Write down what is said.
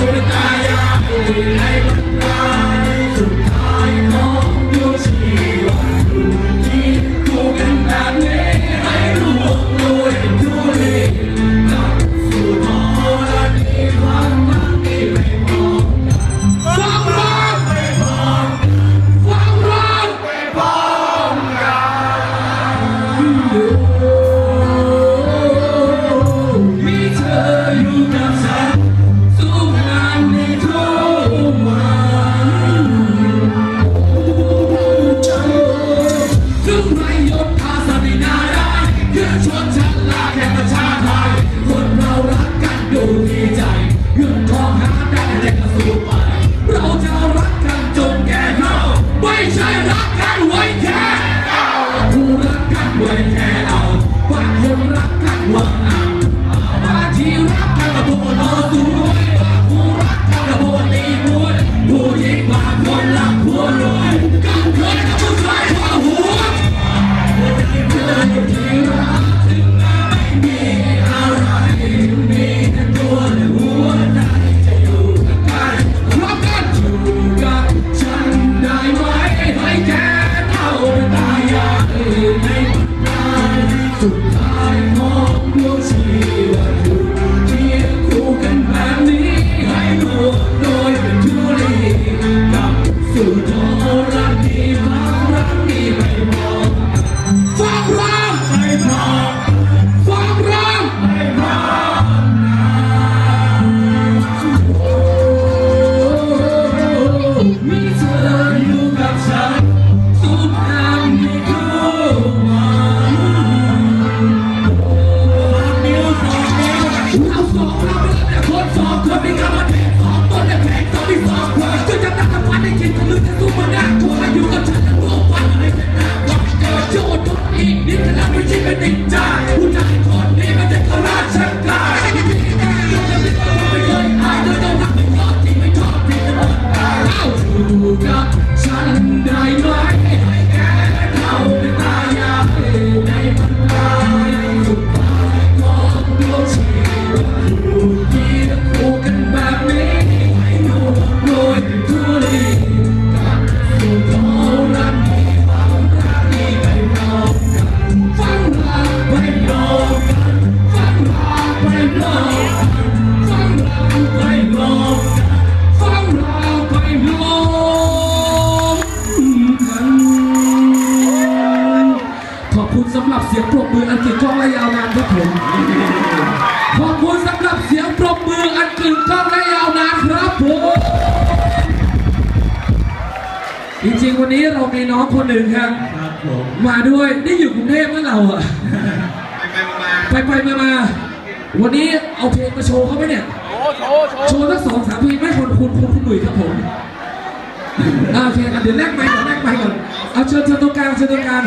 We're That's Make my Nikolai. สำหรับเสียงปรบมืออันกฤษกองและยาวนานครับผมขอบคุณสำหรับเสียงปรบมืออันกฤษกองและยาวนานครับผมจริงๆวันนี้เรามีน้องคนหนึ่งครับมาด้วยได้อยู่กรุงเทพเมื่อเราอะไปไปมามาวันนี้เอาเพลงมาโชว์เขาไหมเนี่ย โชว์โชว์โชว์สักสองสามทีไม่คนคุณคุณคุณหนุ่ยครับผมโอเคครับเดี๋ยวแลกไม้ก่อนแลกไม้ก่อนเอาเชิญเชิญตรงกลางเชิญตรงกลาง